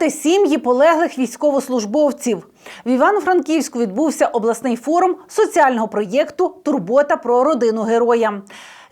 підтримати сім'ї полеглих військовослужбовців. В Івано-Франківську відбувся обласний форум соціального проєкту Турбота про родину героя.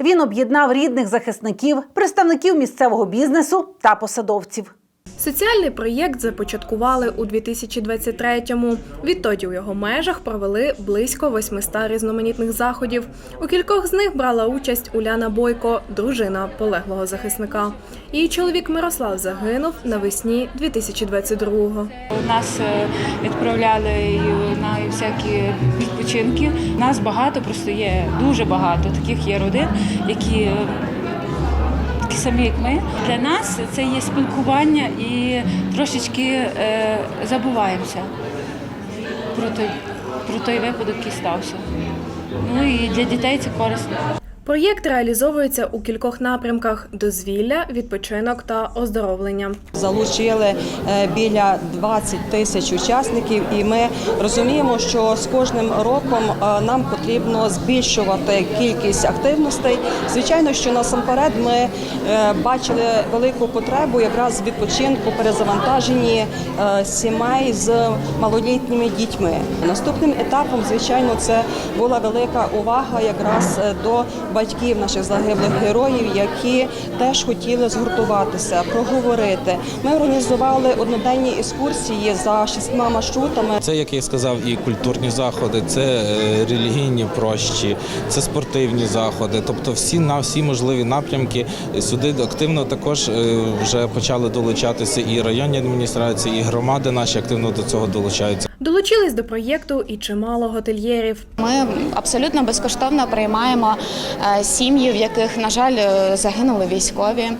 Він об'єднав рідних захисників, представників місцевого бізнесу та посадовців. Соціальний проєкт започаткували у 2023-му. Відтоді у його межах провели близько 800 різноманітних заходів. У кількох з них брала участь Уляна Бойко, дружина полеглого захисника. Її чоловік Мирослав загинув навесні 2022-го. Нас е, відправляли на всякі відпочинки. Нас багато, просто є дуже багато таких є родин, які е, самі, як ми. Для нас це є спілкування і трошечки е, забуваємося про той, про той випадок, який стався. Ну і для дітей це корисно. Проєкт реалізовується у кількох напрямках: дозвілля, відпочинок та оздоровлення. Залучили е, біля 20 тисяч учасників, і ми розуміємо, що з кожним роком е, нам потрібно збільшувати кількість активностей. Звичайно, що насамперед ми е, бачили велику потребу якраз відпочинку, перезавантаженні е, сімей з малолітніми дітьми. Наступним етапом, звичайно, це була велика увага якраз до батьків наших загиблих героїв, які теж хотіли згуртуватися, проговорити. Ми організували одноденні екскурсії за шістьма маршрутами. Це, як я сказав, і культурні заходи, це е, релігійні прощі, це спортивні заходи. Тобто, всі на всі можливі напрямки сюди активно також е, вже почали долучатися і районні адміністрації, і громади наші активно до цього долучаються. Долучились до проєкту і чимало готельєрів. Ми абсолютно безкоштовно приймаємо е, сім'ї, в яких, на жаль, е, загинули військові.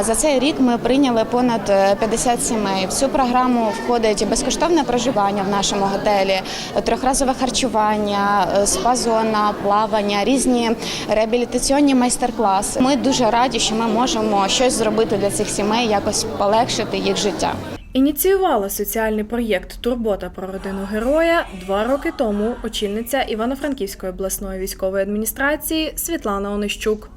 За цей рік ми прийняли понад е, 50 сімей. В цю програму входить безкоштовне проживання в нашому готелі, трьохразове харчування, е, спа-зона, плавання, різні реабілітаційні майстер-класи. Ми дуже раді, що ми можемо щось зробити для цих сімей, якось полегшити їх життя. Ініціювала соціальний проєкт Турбота про родину героя два роки тому очільниця Івано-Франківської обласної військової адміністрації Світлана Онищук.